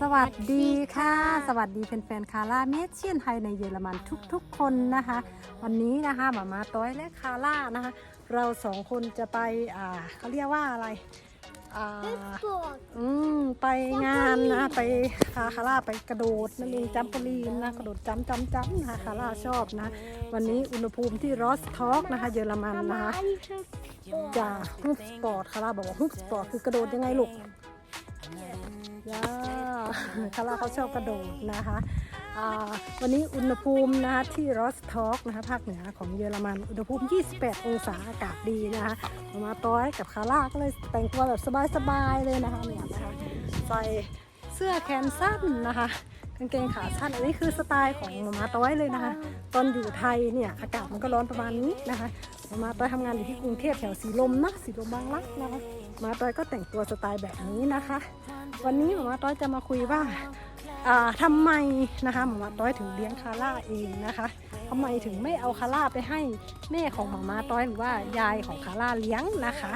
สวัสดีค่ะ สวัสดีแฟนๆคาร่าเมเชียนไทยในเยอรมันทุกๆ คนนะคะ วันนี้นะคะหมามาต้อยและคาร่านะคะ เราสองคนจะไปอ่าเขาเรียกว่าอะไรอ่าอืมไปงานนะไปพาคาร่าไปกระโดดนั่นเองจัมปลีนนะกระโดดจัมจัมจัมนะคะคาร่าชอบนะ วันนี้อุณหภูมิที่รอสทอกนะคะ เยอรมันนะคะจะฮุบสปอร์ตคาร่าบอกว่าฮุบสปอร์ตคือกระโดดยังไงลูกย่า คาราเขาชอบกระโดดนะคะอ่าวันนี้อุณหภูมินะคะที่รอสทอกนะคะภาคเหนือของเยอรมันอุณหภูมิ 28 องศาอากาศดีนะคะมามาต้อยกับคาร่าก็เลยแต่งตัวแบบสบายๆเลยนะคะเนี่ยนะคะใส่เสื้อแขนสั้นนะคะกางเกงขาสั้นอันนี้คือสไตล์ของมามาต้อยเลยนะคะ ตอนอยู่ไทยเนี่ยอากาศมันก็ร้อนประมาณนี้นะคะมามาต้อยทำงานอยู่ที่กรุงเทพแถวสีลมนะสีลมบางรักนะคะ มาต้อยก็แต่งตัวสไตล์แบบนี้นะคะ วันนี้หมอมาต้อยจะมาคุยว่าอ่าทำไมนะคะหมอมาต้อยถึงเลี้ยงคาร่าเองนะคะทำไมถึงไม่เอาคาร่าไปให้แม่ของหมอมาต้อยหรือว่ายายของคาร่าเลี้ยงนะคะ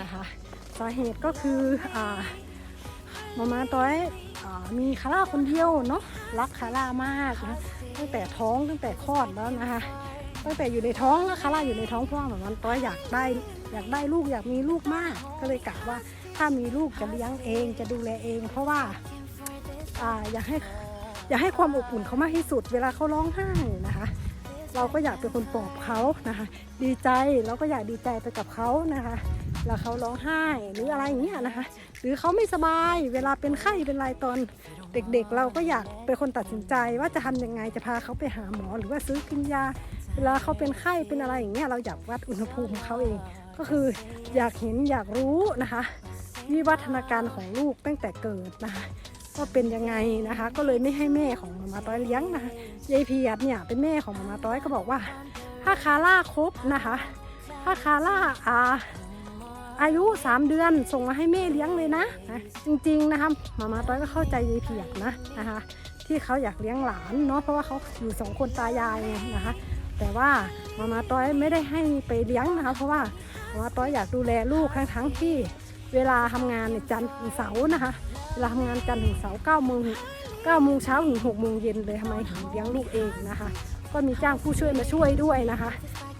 นะคะสาเหตุก็คืออหมอมาต้อยอมีคาร่าคนเดียวเนาะรักคาร่ามากนะตั้งแต่ท้องตั้งแต่คลอดแล้วนะคะ ตั้งแต่อยู่ในท้องแล้วคาร่าอยู่ในท้องพราะว่าหมอมาต้อยอยากได้ อยากได้ลูกอยากมีลูกมาก ก็เลยกะว่าถ้ามีลูกจะเลี้ยงเองจะดูแลเอง เพราะว่าอ่าอยากให้อยากให้ความอบอุ่นเขามากที่สุด เวลาเขาร้องไห้นะคะ เราก็อยากเป็นคนปลอบเขานะคะ ดีใจเราก็อยากดีใจไปกับเขานะคะเวลาเขาร้องไห้หรืออะไรอย่างเงี้ยนะคะ หรือเขาไม่สบายเวลาเป็นไข้เป็นอะไรตอน เด็กๆ เราก็อยากเป็นคนตัดสินใจว่าจะทำยังไงจะพาเขาไปหาหมอหรือว่าซื้อกินยา เวลาเขาเป็นไข้เป็นอะไรอย่างเงี้ยเราอยากวัดอุณหภูมิของเขาเอง ก็คืออยากเห็นอยากรู้นะคะวิวัฒนาการของลูกตั้งแต่เกิดนะคะว่าเป็นยังไงนะคะ ก็เลยไม่ให้แม่ของมามาต้อยเลี้ยงนะคะยายเพียรเนี่ยเป็นแม่ของมามาต้อยก็บอกว่า ถ้าคาร่าครบนะคะ ถ้าคาร่าอา อายุ 3 เดือนส่งมาให้แม่เลี้ยงเลยนะนะจริงๆนะคะมามาต้อยก็เข้าใจยายเพียรนะนะคะ ที่เขาอยากเลี้ยงหลานเนาะเพราะว่าเขาอยู่สองคนตายายไงนะคะ แต่ว่ามามาต้อยไม่ได้ให้ไปเลี้ยงนะคะ เพราะว่ามามาต้อยอยากดูแลลูกทั้งทั้งๆที่เวลาทำงานเนี่ยจันทร์ถึงเสาร์นะคะ เวลาทำงานจันทร์ถึงเสาร์เก้าโมงเก้าโมงเช้าถึงหกโมงเย็นเลยทำไมถึงเลี้ยงลูกเองนะคะ ก็มีจ้างผู้ช่วยมาช่วยด้วยนะคะ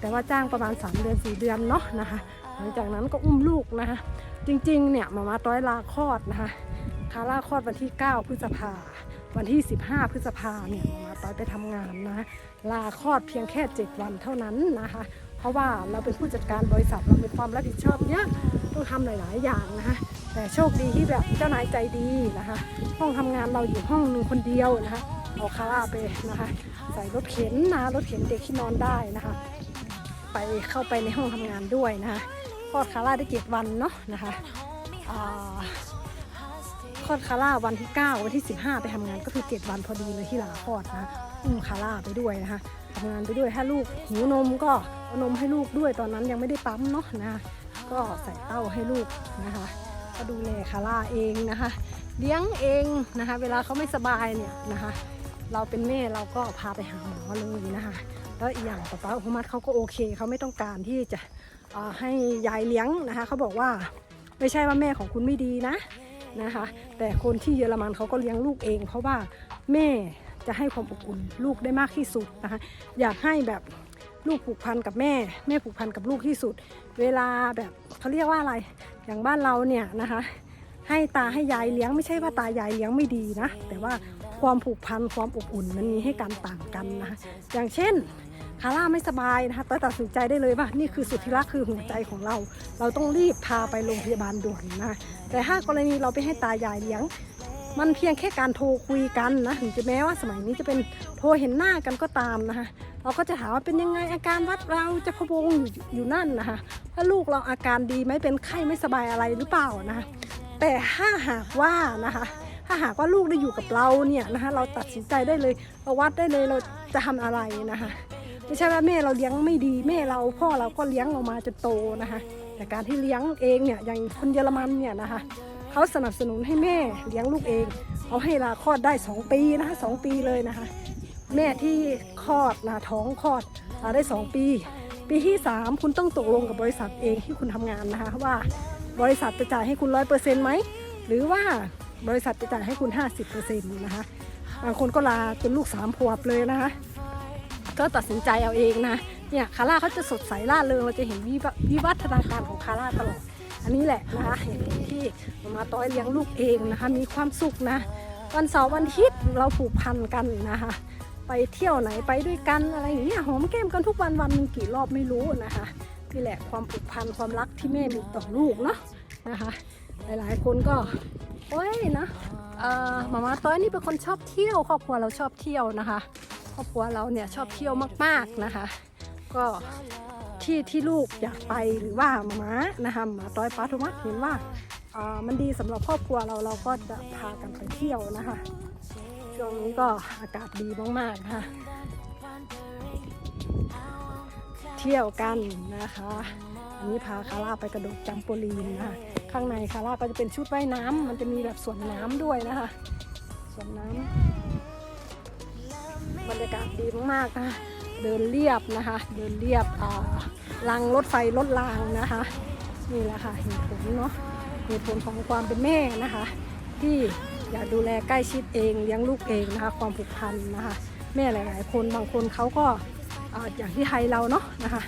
แต่ว่าจ้างประมาณ 3 เดือน 4 เดือนเนาะนะคะ ลังจากนั้นก็อุ้มลูกนะคะ จริงๆ เนี่ยมามาต้อยลาคลอดนะคะคาร่าคลอดวันที่ 9 พฤษภา วันที่ 15 พฤษภาเนี่ยมามาต้อยไปทำงานนะลาคลอดเพียงแค่ 7 วันเท่านั้นนะคะ เพราะว่าเราเป็นผู้จัดการบริษัทเรามีความรับผิดชอบเยอะต้องทำหลายๆ อย่างนะคะแต่โชคดีที่แบบเจ้านายใจดีนะคะ ห้องทำงานเราอยู่ห้องหนึ่งคนเดียวนะคะเอาคาร่าไปนะคะ ใส่รถเข็นนะรถเข็นเด็กที่นอนได้นะคะ ไปเข้าไปในห้องทำงานด้วยนะคะ คลอดคาร่าได้เจ็ดวันเนาะนะคะคลอดคาร่าวันที่ 9 วันที่ 15 ไปทำงานก็คือ 7 วันพอดีเลยที่หลาคลอดนะอุ้มคาร่าไปด้วยนะคะทำงานไปด้วยถ้าลูกหิวนมก็เอานมให้ลูกด้วยตอนนั้นยังไม่ได้ปั๊มเนาะนะคะก็ใส่เต้าให้ลูกนะคะ ก็ดูแลคาร่าเองนะคะ เลี้ยงเองนะคะ เวลาเขาไม่สบายเนี่ยนะคะ เราเป็นแม่เราก็พาไปหาหมอเลยนะคะ แล้วอีกอย่างป๊าป๊าอุปมัดเขาก็โอเคเขาไม่ต้องการที่จะ ให้ยายเลี้ยงนะคะเขาบอกว่าไม่ใช่ว่าแม่ของคุณไม่ดีนะนะคะ แต่คนที่เยอรมันเขาก็เลี้ยงลูกเอง เพราะว่าแม่จะให้ความอบอุ่นลูกได้มากที่สุดนะคะ อยากให้แบบลูกผูกพันกับแม่ แม่ผูกพันกับลูกที่สุด เวลาแบบเขาเรียกว่าอะไรอย่างบ้านเราเนี่ยนะคะ ให้ตาให้ยายเลี้ยงไม่ใช่ว่าตายายเลี้ยงไม่ดีนะ แต่ว่าความผูกพันความอบอุ่นมันมีให้กันต่างกันนะคะอย่างเช่น คาร่าไม่สบายนะคะตัดสินใจได้เลยว่านี่คือสุดที่รักคือหัวใจของเรา เราต้องรีบพาไปโรงพยาบาลด่วนนะแต่ถ้ากรณีเราไปให้ตายายเลี้ยง มันเพียงแค่การโทรคุยกันนะถึงจะแม้ว่าสมัยนี้จะเป็นโทรเห็นหน้ากันก็ตามนะคะเราก็จะถามว่าเป็นยังไงอาการวัดเราจะพะวงอยู่อยู่นั่นนะคะว่าลูกเราอาการดีไหมเป็นไข้ไม่สบายอะไรหรือเปล่านะคะแต่ถ้าหากว่านะคะถ้าหากว่าลูกได้อยู่กับเราเนี่ยนะคะเราตัดสินใจได้เลยเราวัดได้เลยเราจะทำอะไรนะคะ ไม่ใช่ว่าแม่เราเลี้ยงไม่ดีแม่เราพ่อเราก็เลี้ยงเรามาจนโตนะคะ แต่การที่เลี้ยงเองเนี่ยอย่างคนเยอรมันเนี่ยนะคะเขาสนับสนุนให้แม่เลี้ยงลูกเองเขาให้ลาคลอดได้ 2 ปีนะคะสองปีเลยนะคะ แม่ที่คลอดนะท้องคลอดลาได้ 2 ปี ปีที่ 3 คุณต้องตกลงกับบริษัทเองที่คุณทำงานนะคะว่าบริษัทจะจ่ายให้คุณร้อยเปอร์เซ็นต์ไหมหรือว่าบริษัทจะจ่ายให้คุณ 50%นะคะบางคนก็ลาจนลูกสามขวบเลยนะคะ ก็ตัดสินใจเอาเองนะ เนี่ยคาร่าเขาจะสดใสร่าเริงเราจะเห็นวิวิวัฒนาการของคาร่าตลอด อันนี้แหละนะคะเห็นที่มามาต้อยเลี้ยงลูกเองนะคะ มีความสุขนะ วันเสาร์วันอาทิตย์เราผูกพันกันนะคะ ไปเที่ยวไหนไปด้วยกันอะไรอย่างเงี้ยหอมแก้มกันทุกวันวันหนึ่งกี่รอบไม่รู้นะคะนี่แหละความผูกพันความรักที่แม่มีต่อลูกเนาะนะคะ หลายๆ คนก็โอ้ยนะเออมามาต้อยนี่เป็นคนชอบเที่ยวครอบครัวเราชอบเที่ยวนะคะ ครอบครัวเราเนี่ยชอบเที่ยวมาก ๆนะคะ ก็ที่ที่ลูกอยากไปหรือว่ามาม้านะคะหมาต้อยป้าโทมัสเห็นว่าอ่อมันดีสำหรับครอบครัวเราเราก็จะพากันไปเที่ยวนะคะ ช่วงนี้ก็อากาศดีมากๆนะคะเที่ยวกันนะคะอันนี้พาคาร่าไปกระโดดจัมโปลีนนะคะข้างในคาร่าก็จะเป็นชุดว่ายน้ำมันจะมีแบบสวนน้ำด้วยนะคะสวนน้ำ บรรยากาศดีมากๆนะคะเดินเรียบนะคะ เดินเรียบอ่ารางรถไฟรถรางนะคะ นี่แหละค่ะเหตุผลเนาะเหตุผลของความเป็นแม่นะคะ ที่อยากดูแลใกล้ชิดเองเลี้ยงลูกเองนะคะ ความผูกพันนะคะ แม่หลาย ๆ คนบางคนเขาก็อาอย่างที่ไทยเราเนาะนะคะ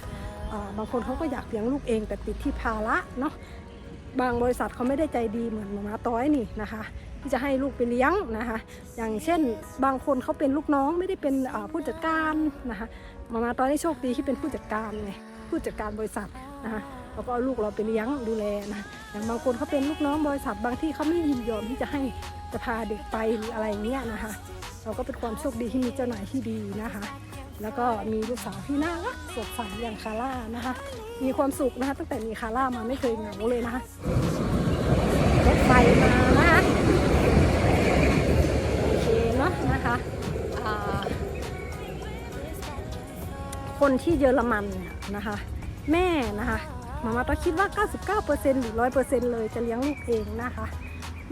าบางคนเขาก็อยากเลี้ยงลูกเองแต่ติดที่ภาระเนาะบางบริษัทเขาไม่ได้ใจดีเหมือนมามาต้อยนี่นะคะ ที่จะให้ลูกไปเลี้ยงนะคะ อย่างเช่นบางคนเขาเป็นลูกน้องไม่ได้เป็นผู้จัดการนะคะมามาตอยนี่โชคดีที่เป็นผู้จัดการไงผู้จัดการบริษัทนะคะแล้วก็เอาลูกเราไปเลี้ยงดูแลนะอย่างบางคนเขาเป็นลูกน้องบริษัทบางที่เขาไม่ยินยอมที่จะให้จะพาเด็กไปหรืออะไรเงี้ยนะคะ เราก็เป็นความโชคดีที่มีเจ้านายที่ดีนะคะ แล้วก็มีลูกสาวที่น่ารักสดใสอย่างคาร่านะคะ มีความสุขนะคะ ตั้งแต่มีคาร่ามาไม่เคยเหงาเลยนะคะรถไฟมานะคะโอเคเนาะนะ คนที่เยอรมันเนี่ยนะคะ แม่นะคะมามาต้องคิดว่า 99%หรือ 100%เลยจะเลี้ยงลูกเองนะคะ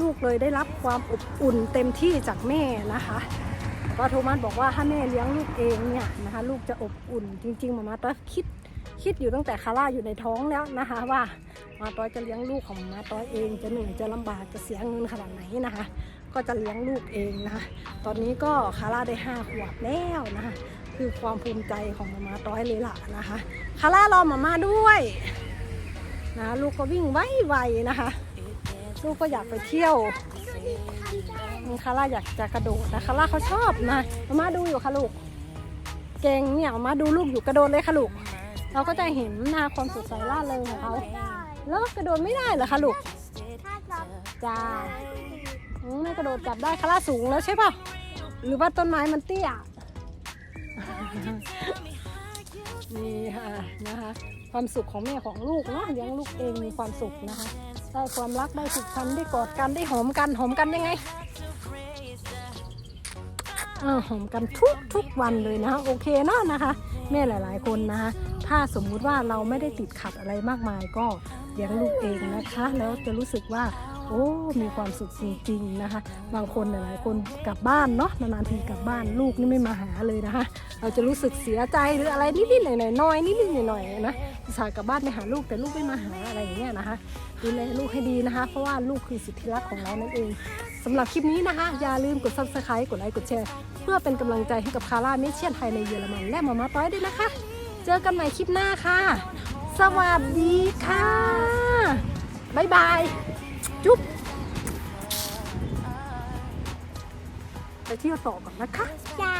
ลูกเลยได้รับความอบอุ่นเต็มที่จากแม่นะคะแล้วก็โทมัสบอกว่าถ้าแม่เลี้ยงลูกเองเนี่ยนะคะ ลูกจะอบอุ่นจริงๆมามาต้อคิดคิดอยู่ตั้งแต่คาร่าอยู่ในท้องแล้วนะคะ ว่ามาต้อยจะเลี้ยงลูกของมาต้อยเองจะเหนื่อยจะลำบากจะเสียเงินขนาดไหนนะคะ ก็จะเลี้ยงลูกเองนะ ตอนนี้ก็คาร่าได้ห้าขวบแล้วนะคะคือความภูมิใจของมามาต้อยเลยล่ะนะคะคาร่ารอมามาด้วยนะลูกก็วิ่งไวๆนะคะ ลูกก็อยากไปเที่ยวคาร่าอยากจะกระโดดนะคาร่าเขาชอบนะมามาดูอยู่ค่ะลูกเก่งเนี่ยมามาดูลูกอยู่กระโดดเลยค่ะลูกเราก็จะเห็นหน้าความสดใสร่าเริงของเขาแล้วกระโดดไม่ได้เหรอคะลูกจ้า ไม่กระโดดจับได้คาร่าสูงแล้วใช่ป่ะ หรือว่าต้นไม้มันเตี้ย นี่ค่ะนะคะ ความสุขของแม่ของลูกเนาะเลี้ยงลูกเองมีความสุขนะคะ ได้ความรักได้ผูกพันได้กอดกันได้หอมกันหอมกันยังไงอหอมกันทุกทุกวันเลยนะคะโอเคเนาะนะคะ แม่หลาย ๆ คนนะคะ ถ้าสมมุติว่าเราไม่ได้ติดขัดอะไรมากมายก็เลี้ยงลูกเองนะคะ แล้วจะรู้สึกว่า โอ้มีความสุขจริงๆนะคะ บางคนหลายๆคนกลับบ้านเนาะนานๆทีกลับบ้านลูกนี่ไม่มาหาเลยนะคะ เราจะรู้สึกเสียใจหรืออะไรนิดๆหน่อยๆน้อยนิดๆหน่อยๆนะสาห์กลับบ้านไปหาลูกแต่ลูกไม่มาหาอะไรอย่างเงี้ยนะคะดูแลลูกให้ดีนะคะ เพราะว่าลูกคือสิทธิรักของเรานั่นเองสำหรับคลิปนี้นะคะ อย่าลืมกด subscribe กดไลค์กดแชร์ เพื่อเป็นกำลังใจให้กับคาร่าเมเชียนไทยในเยอรมันและมาม่าต้อยด้วยนะคะ เจอกันใหม่คลิปหน้าค่ะ สวัสดีค่ะบ๊ายบาย จุ๊บไปเที่ยวต่อก่อนนะคะ จ้า